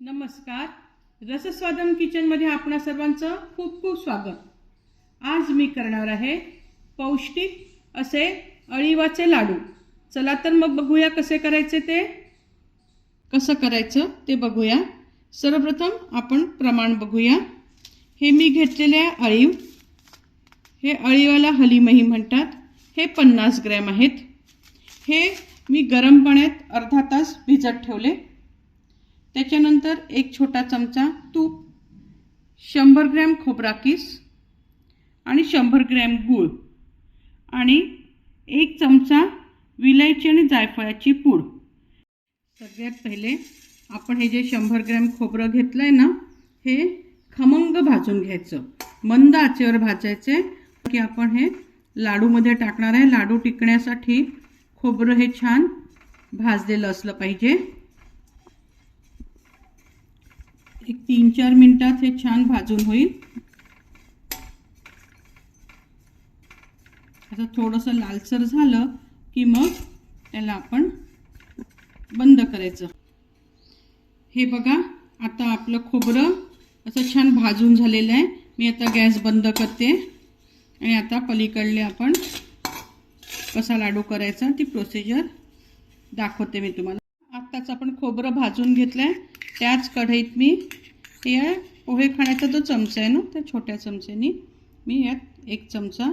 नमस्कार. रसस्वादन किचनमध्ये आपणा सर्वांचं खूप खूप स्वागत. आज मी करणार आहे पौष्टिक असे अळीवाचे लाडू. चला तर मग बघूया कसे करायचे ते. कसं करायचं ते बघूया. सर्वप्रथम आपण प्रमाण बघूया. हे मी घेतलेले आहे अळीव. हे अळीवाला हलीमही म्हणतात. हे पन्नास ग्रॅम आहेत. हे मी गरम पाण्यात अर्धा तास भिजत ठेवले. त्याच्यानंतर एक छोटा चमचा तूप शंभर ग्रॅम खोबरा किस आणि शंभर ग्रॅम गूळ आणि एक चमचा विलायची आणि जायफळाची पूड. सगळ्यात पहिले आपण हे जे शंभर ग्रॅम खोबरं घेतलं आहे ना हे खमंग भाजून घ्यायचं. मंद आचेवर भाजायचे. की आपण हे लाडूमध्ये टाकणार आहे. लाडू टिकण्यासाठी खोबरं हे छान भाजलेलं असलं पाहिजे. एक तीन चार मिनिटात हे छान भाजून होईल. आता थोडंसं लालसर झालं की मग त्याला आपण बंद करायचं. हे बघा आता आपलं खोबरं असं छान भाजून झालेलं आहे. मी आता गॅस बंद करते आणि आता पलीकडले आपण कसा लाडू करायचा ती प्रोसिजर दाखवते मी तुम्हाला. आत्ताच आपण खोबरं भाजून घेतलं आहे त्याच कढईत मी या पोहे खाण्याचा जो चमचा आहे ना त्या छोट्या चमच्यानी मी यात एक चमचा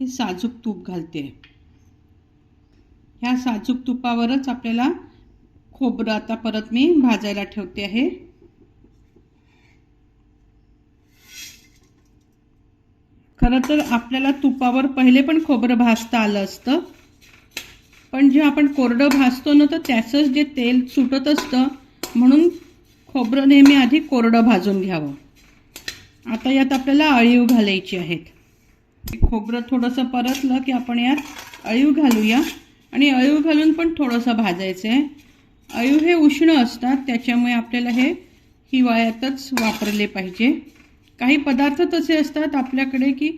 हे साजूक तूप घालते. ह्या साजूक तुपावरच आपल्याला खोबरं आता परत मी भाजायला ठेवते आहे. खरं तर आपल्याला तुपावर पहिले पण खोबरं भाजता आलं असतं. पण जे आपण कोरडं भाजतो ना तर त्याचंच जे तेल सुटत असतं म्हणून खोबरं नेहमी आधी कोरडं भाजून घ्यावं. आता यात आपल्याला अळीव घालायची आहेत. खोबरं थोडंसं परतलं की आपण यात अळीव घालूया. आणि अळीव घालून पण थोडंसं भाजायचं आहे. अळीव हे उष्ण असतात त्याच्यामुळे आपल्याला हे हिवाळ्यातच वापरले पाहिजे. काही पदार्थ तसे असतात आपल्याकडे की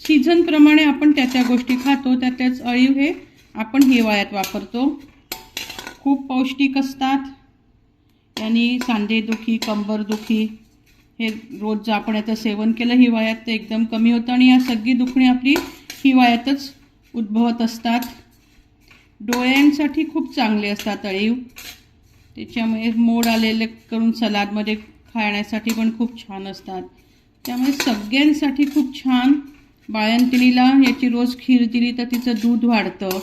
सीझनप्रमाणे आपण त्या त्या गोष्टी खातो त्या त्याच अळीव हे आपण हिवाळ्यात वापरतो. खूप पौष्टिक असतात. यांनी सांधेदुखी कंबरदुखी हे रोज जर आपण याचं सेवन केलं हिवाळ्यात ते एकदम कमी होतं आणि या सगळी दुखणी आपली हिवाळ्यातच उद्भवत असतात. डोळ्यांसाठी खूप चांगले असतात अळीव त्याच्यामुळे मोड आलेले करून सलादमध्ये खाण्यासाठी पण खूप छान असतात. त्यामुळे सगळ्यांसाठी खूप छान बाळंतिणीला याची रोज खीर दिली तर तिचं दूध वाढतं.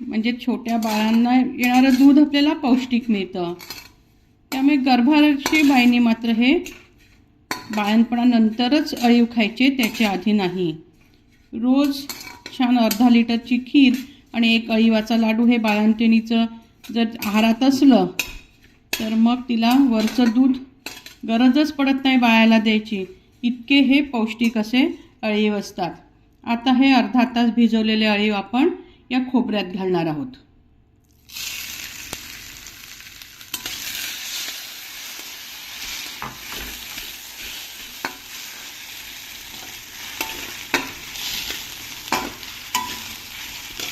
म्हणजे छोट्या बाळांना येणारं दूध आपल्याला पौष्टिक मिळतं. त्यामुळे गर्भाशय बाईने मात्र हे बाळणपणानंतरच अळीव खायचे त्याच्या आधी नाही. रोज छान अर्धा लिटरची खीर आणि एक अळीवाचा लाडू हे बाळंतिणीचं जर आहारात असलं तर मग तिला वरचं दूध गरजच पडत नाही बाळाला द्यायची. इतके हे पौष्टिक असे अळीव असतात. आता हे अर्धा तास भिजवलेले अळीव आपण या खोबऱ्यात घालणार आहोत.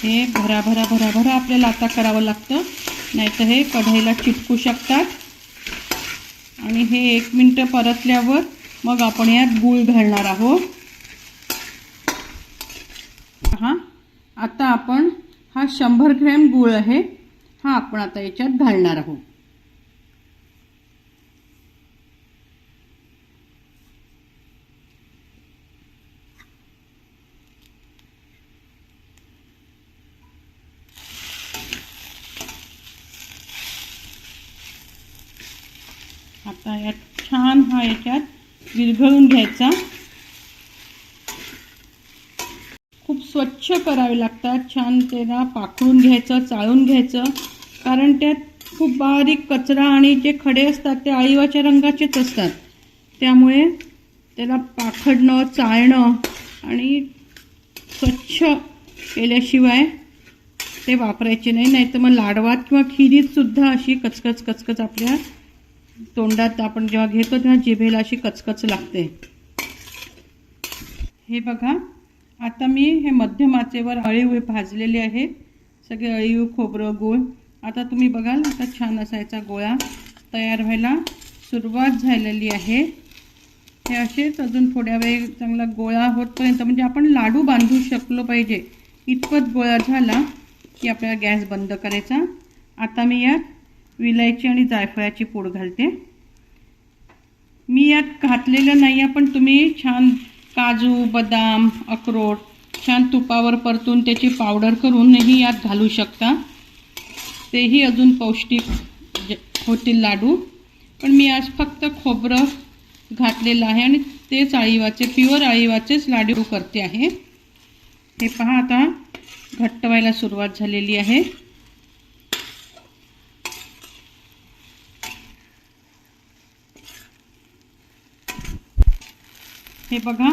हे भराभरा भराभरा आपल्याला आता करावं लागतं. नाहीतर हे कढईला चिटकू शकतात. आणि हे एक मिनटं परतल्यावर मग आपण यात गूळ घालणार आहोत. हा आता आपण हा शंभर ग्रॅम गूळ आहे हा आपण आता याच्यात घालणार आहोत. आता यात छान हा याच्यात विरघळून घ्यायचा. खूप स्वच्छ करावे लागतात छान त्याला पाखळून घ्यायचं चाळून घ्यायचं. कारण त्यात खूप बारीक कचरा आणि जे खडे असतात ते अळीवाच्या रंगाचेच असतात. त्यामुळे त्याला पाखडणं चाळणं आणि स्वच्छ केल्याशिवाय ते वापरायचे नाही. नाही तर मग लाडवात किंवा खिरीत सुद्धा अशी कचकच कचकच आपल्या तोंडात आपण जेव्हा घेतो तेव्हा जिभेला अशी कचकच लागते. हे बघा आता मी हे मध्यम आचेवर अळीव भाजलेले आहेत सगळे अळीव खोबरं गूळ. आता तुम्ही बघाल आता छान असायचा गोळा तयार व्हायला सुरुवात झालेली आहे. हे असेच अजून थोड्या वेळ चांगला गोळा होतपर्यंत म्हणजे आपण लाडू बांधू शकलो पाहिजे. इतपत गोळा झाला की आपल्याला गॅस बंद करायचा. आता मी यात विलायची आणि जायफळाची पूड घालते. मी यात घातलेलं नाही आहे पण तुम्ही छान काजू बदाम अक्रोड छान तुपावर परतून त्याची पावडर करूनही यात घालू शकता. तेही अजून पौष्टिक जे- होतील लाडू. पण मी आज फक्त खोबरं घातलेलं आहे आणि तेच अळीवाचे प्युअर अळीवाचेच लाडू करते आहे. हे पहा आता घट्ट व्हायला सुरुवात झालेली आहे. हे बघा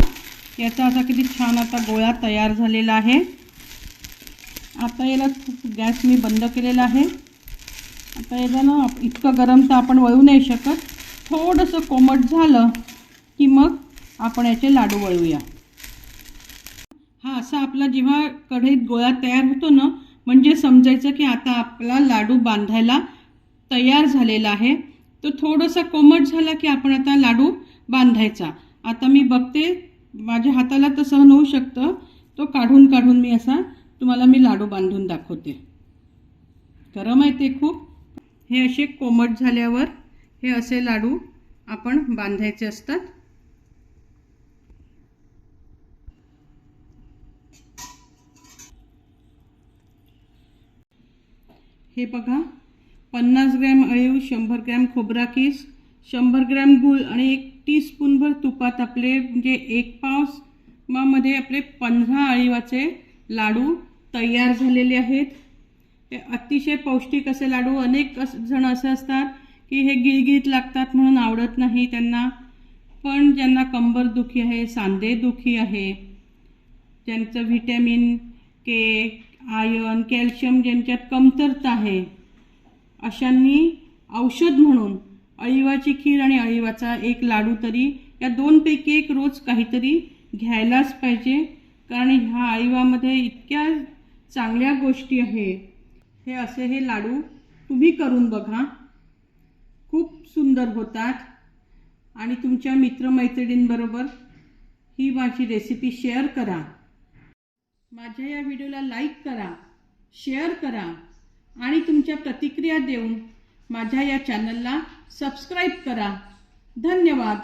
याचा असा किती छान आता गोळा तयार झालेला आहे. आता याला गॅस मी बंद केलेला आहे. आता याला ना इतकं गरम तर आपण वळू नाही शकत. थोडंसं कोमट झालं की मग आपण याचे लाडू वळूया. हा असा आपला जेव्हा कढईत गोळा तयार होतो ना म्हणजे समजायचं की आता आपला लाडू बांधायला तयार झालेला आहे. तो थोडासा कोमट झाला की आपण आता लाडू बांधायचा. आता मी बघते माझ्या हाताला तर सहन होऊ शकतं. तो काढून काढून मी असा तुम्हाला मी लाडू बांधून दाखवते. गरम आहे ते खूप. हे असे कोमट झाल्यावर हे असे लाडू आपण बांधायचे असतात. हे बघा पन्नास ग्रॅम अळीव शंभर ग्रॅम खोबरा किस शंभर ग्रॅम गूळ आणि एक टीस्पूनभर तुपात आपले म्हणजे एक पाऊसमध्ये आपले पंधरा अळीवाचे लाडू तयार झालेले आहेत. हे अतिशय पौष्टिक असे लाडू अनेक जण असे असतात की हे गिळगिळीत लागतात म्हणून आवडत नाही त्यांना. पण ज्यांना कंबर दुखी आहे सांधे दुखी आहे ज्यांचं व्हिटॅमिन के आयर्न कॅल्शियम ज्यांच्यात कमतरता आहे अशांनी औषध म्हणून अळीवाची खीर आणि अळीवाचा एक लाडू तरी या दोनपैकी एक रोज काहीतरी घ्यायलाच पाहिजे कारण ह्या अळीवामध्ये इतक्या चांगल्या गोष्टी आहे हे असे हे लाडू तुम्ही करून बघा. खूप सुंदर होतात. आणि तुमच्या मित्रमैत्रिणींबरोबर ही माझी रेसिपी शेअर करा. माझ्या या व्हिडिओला लाईक करा शेअर करा आणि तुमच्या प्रतिक्रिया देऊन माझ्या या चॅनलला सबस्क्राईब करा. धन्यवाद.